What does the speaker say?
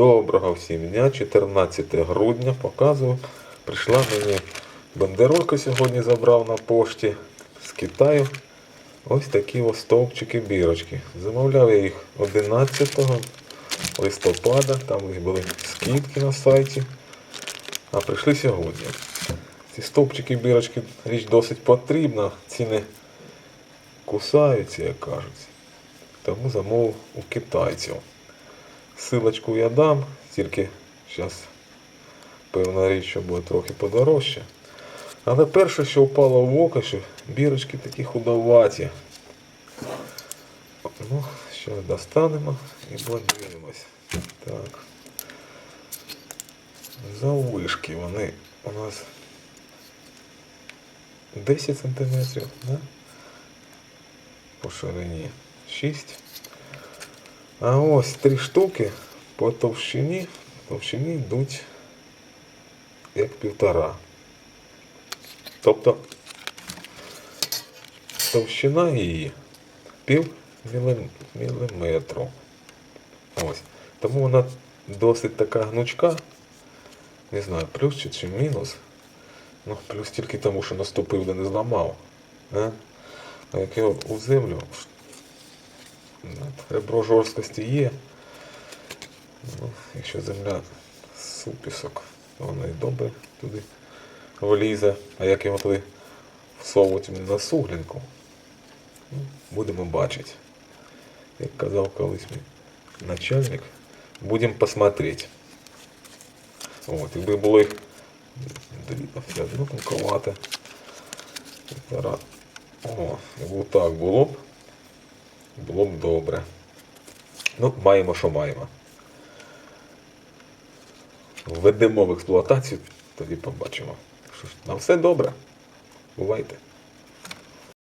Доброго всім дня, 14 грудня, показую. Прийшла мені бандеролька сьогодні забрав на пошті з Китаю. Ось такі стовпчики бірочки. Замовляв я їх 11 листопада, там ось були скидки на сайті. А прийшли сьогодні. Ці стовпчики бірочки річ досить потрібна, ціни кусаються, як кажуть. Тому замовив у китайців. Силочку я дам, тільки зараз певна річ, що буде трохи подорожче. Але перше, що впало в око, що бірочки такі худоваті. Ну, що достанемо і подивимось. Так. Заввишки вони у нас 10 сантиметрів, да? по ширині 6. А ось три штуки по товщині, товщині йдуть як півтора. Тобто товщина її пів міліметру. Ось. Тому вона досить така гнучка. Не знаю, плюс чи, чи мінус. Ну, плюс тільки тому, що наступив, де не зламав. А, а як його у землю Ребро жорсткості є. Ну, якщо земля супісок, воно і добре туди влізе. А як його туди всовувати на суглінку, ну, будемо бачити. Як казав колись мій начальник, будемо посмотреть. От, якби було їх. Півтора. О, так було б було б добре. Ну, маємо, що маємо. Введемо в експлуатацію, тоді побачимо. Нам все добре. Бувайте.